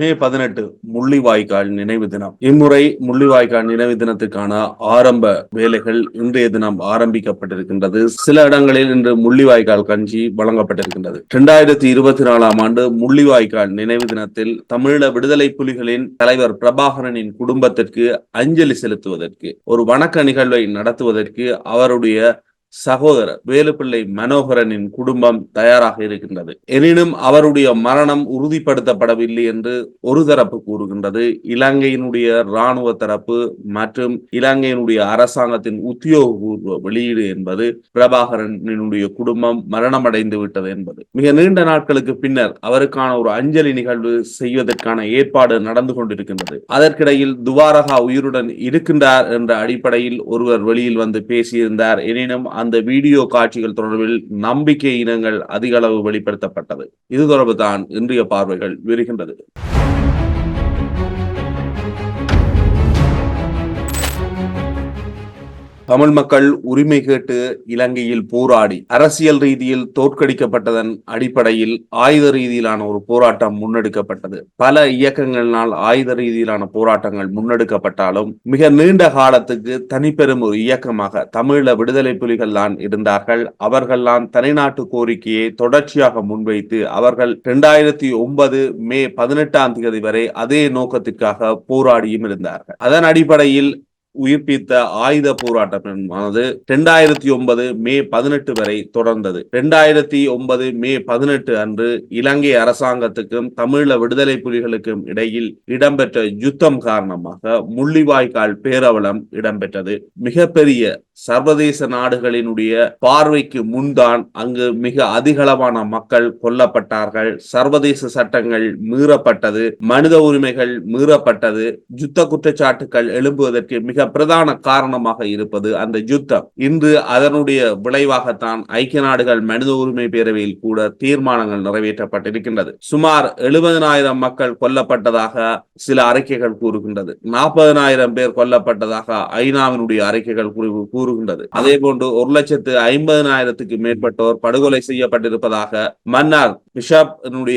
மே பதினெட்டு முள்ளிவாய்க்கால் நினைவு தினம். இம்முறை முள்ளிவாய்க்கால் நினைவு தினத்துக்கான ஆரம்ப வேலைகள் இன்றைய தினம் ஆரம்பிக்கப்பட்டிருக்கின்றது. சில இடங்களில் இன்று முள்ளிவாய்க்கால் கஞ்சி வழங்கப்பட்டிருக்கின்றது. இரண்டாயிரத்தி இருபத்தி நாலாம் ஆண்டு முள்ளிவாய்க்கால் நினைவு தினத்தில் தமிழீழ விடுதலை புலிகளின் தலைவர் பிரபாகரனின் குடும்பத்திற்கு அஞ்சலி செலுத்துவதற்கு ஒரு வணக்க நிகழ்வை நடத்துவதற்கு அவருடைய சகோதரர் வேலுப்பிள்ளை மனோகரனின் குடும்பம் தயாராக இருக்கின்றது. எனினும் அவருடைய மரணம் உறுதிப்படுத்தப்படவில்லை என்று ஒரு தரப்பு கூறுகின்றது. இலங்கையினுடைய இராணுவ தரப்பு மற்றும் இலங்கையினுடைய அரசாங்கத்தின் உத்தியோகபூர்வ வெளியீடு என்பது பிரபாகரனினுடைய குடும்பம் மரணமடைந்து விட்டது என்பது. மிக நீண்ட நாட்களுக்கு பின்னர் அவருக்கான ஒரு அஞ்சலி நிகழ்வு செய்வதற்கான ஏற்பாடு நடந்து கொண்டிருக்கின்றது. அதற்கிடையில் துவாரகா உயிருடன் இருக்கின்றார் என்ற அடிப்படையில் ஒருவர் வெளியில் வந்து பேசியிருந்தார். எனினும் அந்த வீடியோ காட்சிகள் தொடர்பில் நம்பிக்கை இனங்கள் அதிக அளவு வெளிப்படுத்தப்பட்டது. இது தொடர்பு தான் இன்றைய பார்வைகள் விரிகின்றது. தமிழ் மக்கள் உரிமை கேட்டு இலங்கையில் போராடி அரசியல் ரீதியில் தோற்கடிக்கப்பட்டதன் அடிப்படையில் ஆயுத ரீதியிலான ஒரு போராட்டம் முன்னெடுக்கப்பட்டது. பல இயக்கங்களினால் ஆயுத ரீதியிலான போராட்டங்கள் முன்னெடுக்கப்பட்டாலும் மிக நீண்ட காலத்துக்கு தனிப்பெரும் ஒரு இயக்கமாக தமிழ விடுதலை புலிகள் தான் இருந்தார்கள். அவர்கள்லாம் தனிநாட்டு கோரிக்கையை தொடர்ச்சியாக முன்வைத்து அவர்கள் இரண்டாயிரத்தி ஒன்பது மே பதினெட்டாம் தேதி வரை அதே நோக்கத்திற்காக போராடியும் இருந்தார்கள். அதன் அடிப்படையில் உயிர்ப்பித்த ஆயுத போராட்டமானது இரண்டாயிரத்தி ஒன்பது மே பதினெட்டு வரை தொடர்ந்தது. இரண்டாயிரத்தி ஒன்பது மே பதினெட்டு அன்று இலங்கை அரசாங்கத்துக்கும் தமிழ விடுதலை புலிகளுக்கும் இடையில் இடம்பெற்ற யுத்தம் காரணமாக முள்ளிவாய்க்கால் பேரவலம் இடம்பெற்றது. மிகப்பெரிய சர்வதேச நாடுகளினுடைய பார்வைக்கு முன்தான் அங்கு மிக அதிகளவான மக்கள் கொல்லப்பட்டார்கள். சர்வதேச சட்டங்கள் மீறப்பட்டது. மனித உரிமைகள் மீறப்பட்டது. யுத்த குற்றச்சாட்டுகள் எழும்புவதற்கு மிக பிரதான காரணமாக இருப்பது அந்த யுத்தம். இன்று அதனுடைய விளைவாகத்தான் ஐக்கிய நாடுகள் மனித உரிமை பேரவையில் கூட தீர்மானங்கள் நிறைவேற்றப்பட்டிருக்கின்றது. சுமார் எழுபதனாயிரம் மக்கள் கொல்லப்பட்டதாக சில அறிக்கைகள் கூறுகின்றது. நாற்பதனாயிரம் பேர் கொல்லப்பட்டதாக ஐநாவினுடைய அறிக்கைகள் கூறுகின்றது. அதே போன்று ஒரு லட்சத்து ஐம்பதனாயிரத்துக்கு மேற்பட்டோர் படுகொலை செய்யப்பட்டிருப்பதாக மன்னார் பிஷப்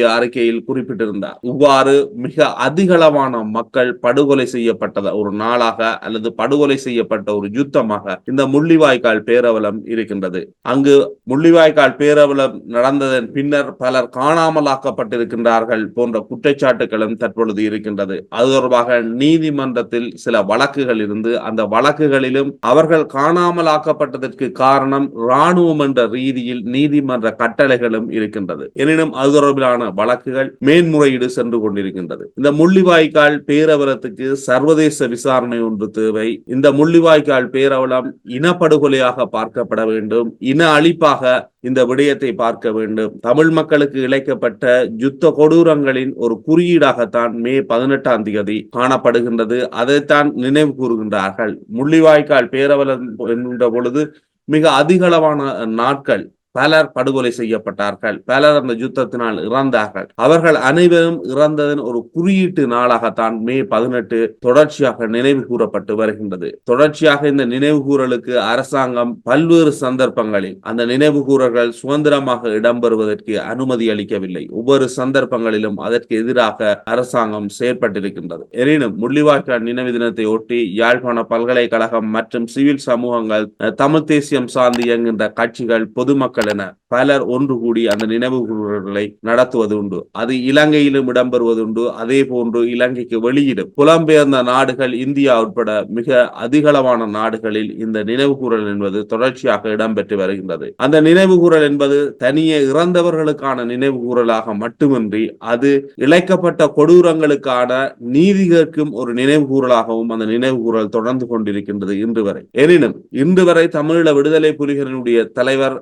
அறிக்கையில் குறிப்பிட்டிருந்தார். இவ்வாறு மிக அதிகளவான மக்கள் படுகொலை செய்யப்பட்டத ஒரு நாளாக அல்லது படுகொலை செய்யப்பட்ட ஒரு யுத்தமாக இந்த முள்ளிவாய்க்கால் பேரவலம் இருக்கின்றது. அங்கு முள்ளிவாய்க்கால் பேரவலம் நடந்ததன் பின்னர் பலர் காணாமலாக்கப்பட்டிருக்கின்றார்கள் போன்ற குற்றச்சாட்டுகளும் தற்பொழுது இருக்கின்றது. அது தொடர்பாக நீதிமன்றத்தில் சில வழக்குகள் இருந்து அந்த வழக்குகளிலும் அவர்கள் காணாமலாக்கப்பட்டதற்கு காரணம் இராணுவம் என்ற ரீதியில் நீதிமன்ற கட்டளைகளும் இருக்கின்றது. எனினும் அது தொடர்பிலான வழக்குகள் மேன்முறையீடு சென்று கொண்டிருக்கின்றது. இந்த முள்ளிவாய்க்கால் பேரவலத்துக்கு சர்வதேச விசாரணை ஒன்று தேவை. இந்த முள்ளிவாய்க்கால் பேரவலம் இனப்படுகொலையாக பார்க்கப்பட வேண்டும் இன அழிப்பாக இந்த விடயத்தை பார்க்க வேண்டும். தமிழ் மக்களுக்கு இழைக்கப்பட்ட யுத்த கொடூரங்களின் ஒரு குறியீடாகத்தான் மே பதினெட்டாம் தேதி காணப்படுகின்றது. அதைத்தான் நினைவு கூறுகின்றார்கள். முள்ளிவாய்க்கால் பேரவலம் என்கின்ற பொழுது மிக அதிகளவான நாட்கள் பலர் படுகொலை செய்யப்பட்டார்கள். பலர் அந்த யுத்தத்தினால் இறந்தார்கள். அவர்கள் அனைவரும் இறந்ததன் ஒரு குறியீட்டு நாளாகத்தான் மே பதினெட்டு தொடர்ச்சியாக நினைவு கூறப்பட்டு வருகின்றது. தொடர்ச்சியாக இந்த நினைவு கூறலுக்கு அரசாங்கம் பல்வேறு சந்தர்ப்பங்களில் அந்த நினைவு கூறல்கள் சுதந்திரமாக இடம்பெறுவதற்கு அனுமதி அளிக்கவில்லை. ஒவ்வொரு சந்தர்ப்பங்களிலும் அதற்கு எதிராக அரசாங்கம் செயற்பட்டிருக்கின்றது. எனினும் முள்ளிவாய்க்கால் நினைவு தினத்தை ஒட்டி யாழ்ப்பாண பல்கலைக்கழகம் மற்றும் சிவில் சமூகங்கள் தமிழ் தேசியம் சார்ந்து இயங்குகின்ற கட்சிகள் பொதுமக்கள் மக்கள் என பலர் ஒன்று கூடி அந்த நினைவு கூறுகளை நடத்துவது உண்டு. அது இலங்கையிலும் இடம்பெறுவது உண்டு. அதே போன்று இலங்கைக்கு வெளியிடும் புலம்பெயர்ந்த நாடுகள் இந்தியா உட்பட மிக அதிகளவான நாடுகளில் இந்த நினைவு கூறல் என்பது தொடர்ச்சியாக இடம்பெற்று வருகின்றது. அந்த நினைவு கூறல் என்பது தனியே இறந்தவர்களுக்கான நினைவு கூறலாக மட்டுமின்றி அது இழைக்கப்பட்ட கொடூரங்களுக்கான நீதி கேட்கும் ஒரு நினைவு கூறலாகவும் அந்த நினைவு கூறல் தொடர்ந்து கொண்டிருக்கின்றது இன்று வரை. எனினும் இன்று வரை தமிழீழ விடுதலை புலிகளினுடைய தலைவர்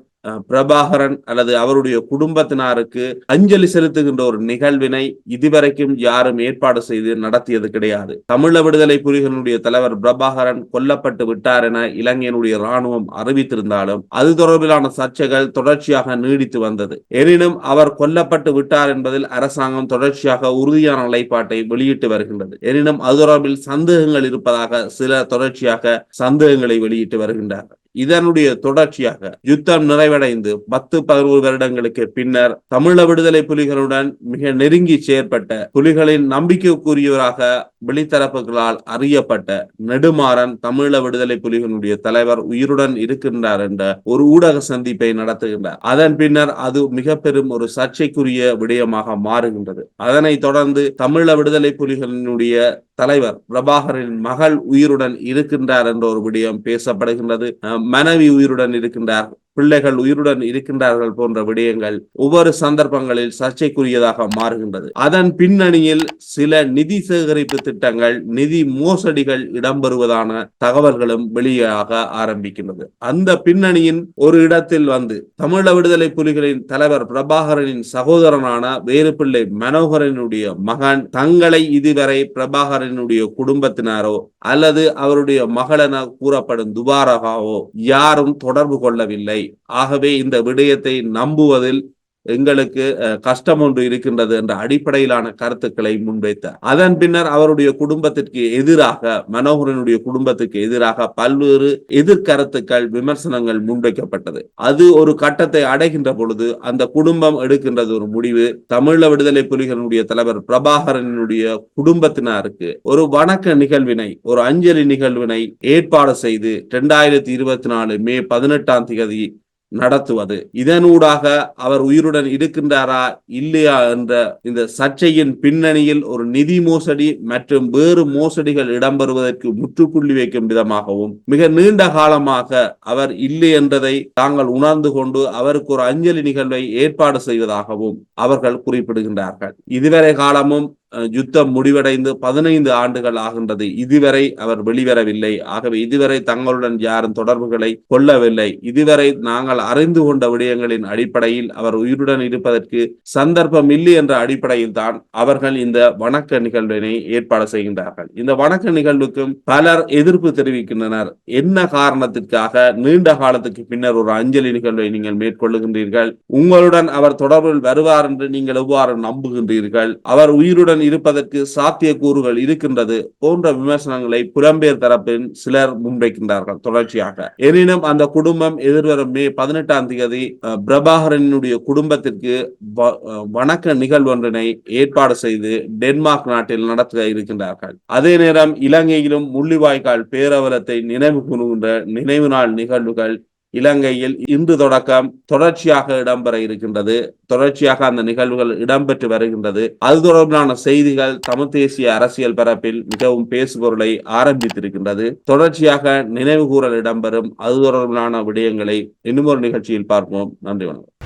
பிரபாகரன் அல்லது அவருடைய குடும்பத்தினாருக்கு அஞ்சலி செலுத்துகின்ற ஒரு நிகழ்வினை இதுவரைக்கும் யாரும் ஏற்பாடு செய்து நடத்தியது கிடையாது. தமிழ விடுதலை புலிகளுடைய தலைவர் பிரபாகரன் கொல்லப்பட்டு விட்டார் என இலங்கையினுடைய ராணுவம் அறிவித்திருந்தாலும் அது தொடர்பிலான சர்ச்சைகள் தொடர்ச்சியாக நீடித்து வந்தது. எனினும் அவர் கொல்லப்பட்டு விட்டார் என்பதில் அரசாங்கம் தொடர்ச்சியாக உறுதியான நிலைப்பாட்டை வெளியிட்டு வருகின்றது. எனினும் அது தொடர்பில் சந்தேகங்கள் இருப்பதாக சில தொடர்ச்சியாக சந்தேகங்களை வெளியிட்டு வருகின்றார்கள். இதனுடைய தொடர்ச்சியாக யுத்தம் நிறைவடைந்து பத்து பதினோரு வருடங்களுக்கு பின்னர் தமிழ விடுதலை புலிகளுடன் மிக நெருங்கி செயற்பட்ட புலிகளின் நம்பிக்கைக்குரியவராக வெளித்தரப்புகளால் அறியப்பட்ட நெடுமாறன் தமிழ விடுதலை புலிகளுடைய தலைவர் உயிருடன் இருக்கின்றார் என்ற ஒரு ஊடக சந்திப்பை நடத்துகின்றார். அதன் பின்னர் அது மிக பெரும் ஒரு சர்ச்சைக்குரிய விடயமாக மாறுகின்றது. அதனை தொடர்ந்து தமிழ விடுதலை புலிகளினுடைய தலைவர் பிரபாகரின் மகள் உயிருடன் இருக்கின்றார் என்ற ஒரு விடயம் பேசப்படுகின்றது. மனைவி உயிருடன் இருக்கின்றார் பிள்ளைகள் உயிருடன் இருக்கின்றார்கள் போன்ற விடயங்கள் ஒவ்வொரு சந்தர்ப்பங்களில் சர்ச்சைக்குரியதாக மாறுகின்றது. அதன் பின்னணியில் சில நிதி சேகரிப்பு திட்டங்கள் நிதி மோசடிகள் இடம்பெறுவதான தகவல்களும் வெளியாக ஆரம்பிக்கின்றது. அந்த பின்னணியின் ஒரு இடத்தில் வந்து தமிழ விடுதலை புலிகளின் தலைவர் பிரபாகரனின் சகோதரனான வேறுபிள்ளை மனோகரனுடைய மகன் தங்களை இதுவரை பிரபாகரனுடைய குடும்பத்தினாரோ அல்லது அவருடைய மகளென கூறப்படும் துபாரகாவோ யாரும் தொடர்பு கொள்ளவில்லை. ஆகவே இந்த விடயத்தை நம்புவதில் எங்களுக்கு அஹ், கஷ்டம் ஒன்று இருக்கின்றது என்ற அடிப்படையிலான கருத்துக்களை முன்வைத்தார். அதன் பின்னர் அவருடைய குடும்பத்திற்கு எதிராக மனோகரனுடைய குடும்பத்துக்கு எதிராக பல்வேறு எதிர்கருத்துக்கள் விமர்சனங்கள் முன்வைக்கப்பட்டது. அது ஒரு கட்டத்தை அடைகின்ற பொழுது அந்த குடும்பம் எடுக்கின்றது ஒரு முடிவு. தமிழ விடுதலை புலிகளுடைய தலைவர் பிரபாகரனுடைய குடும்பத்தினருக்கு ஒரு வணக்க நிகழ்வினை ஒரு அஞ்சலி நிகழ்வினை ஏற்பாடு செய்து இரண்டாயிரத்தி இருபத்தி நாலு மே பதினெட்டாம் தேதி நடத்துவது. இதனூடாக அவர் உயிருடன் இருக்கின்றாரா? இல்லையா? என்ற இந்த சர்ச்சையின் பின்னணியில் ஒரு நிதி மோசடி மற்றும் வேறு மோசடிகள் இடம்பெறுவதற்கு முற்றுப்புள்ளி வைக்கும் விதமாகவும் மிக நீண்ட காலமாக அவர் இல்லை என்றதை தாங்கள் உணர்ந்து கொண்டு அவருக்கு ஒரு அஞ்சலி நிகழ்வை ஏற்பாடு செய்வதாகவும் அவர்கள் குறிப்பிடுகின்றார்கள். இதுவரை காலமும் யுத்தம் முடிவடைந்து பதினைந்து ஆண்டுகள் ஆகின்றது. இதுவரை அவர் வெளிவரவில்லை. ஆகவே இதுவரை தங்களுடன் யாரும் தொடர்புகளை கொள்ளவில்லை. இதுவரை நாங்கள் அறிந்து கொண்ட விடயங்களின் அடிப்படையில் அவர் உயிருடன் இருப்பதற்கு சந்தர்ப்பம் இல்லை என்ற அடிப்படையில் தான் அவர்கள் இந்த வணக்க நிகழ்வினை ஏற்பாடு செய்கின்றார்கள். இந்த வணக்க நிகழ்வுக்கும் பலர் எதிர்ப்பு தெரிவிக்கின்றனர். என்ன காரணத்திற்காக நீண்ட காலத்துக்கு பின்னர் ஒரு அஞ்சலி நிகழ்வை நீங்கள் மேற்கொள்ளுகின்றீர்கள்? உங்களுடன் அவர் தொடர்பில் வருவார் என்று நீங்கள் எவ்வாறு நம்புகின்றீர்கள்? அவர் உயிருடன் இருப்பதற்கு சாத்தியக்கூறுகள் இருக்கின்றது போன்ற விமர்சனங்களை புலம்பெயர் தரப்பின் சிலர் முன்வைக்கின்றார்கள் தொடர்ச்சியாக. எனினும் அந்த குடும்பம் எதிர்வரும் மே பதினெட்டாம் தேதி பிரபாகரனுடைய குடும்பத்திற்கு வ- வணக்க நிகழ்வொன்றினை ஏற்பாடு செய்து டென்மார்க் நாட்டில் நடத்த இருக்கின்றார்கள். அதே நேரம் இலங்கையிலும் முள்ளிவாய்க்கால் பேரவலத்தை நினைவு கூறுகின்ற நினைவு நாள் நிகழ்வுகள் இலங்கையில் இன்று தொடக்கம் தொடர்ச்சியாக இடம்பெற இருக்கின்றது. தொடர்ச்சியாக அந்த நிகழ்வுகள் இடம்பெற்று வருகின்றது. அது தொடர்பான செய்திகள் தமிழ் தேசிய அரசியல் பரப்பில் மிகவும் பேசுபொருளை ஆரம்பித்திருக்கின்றது. தொடர்ச்சியாக நினைவுகூரல் இடம்பெறும். அது தொடர்பான விடயங்களை இன்னும் ஒரு நிகழ்ச்சியில் பார்ப்போம். நன்றி வணக்கம்.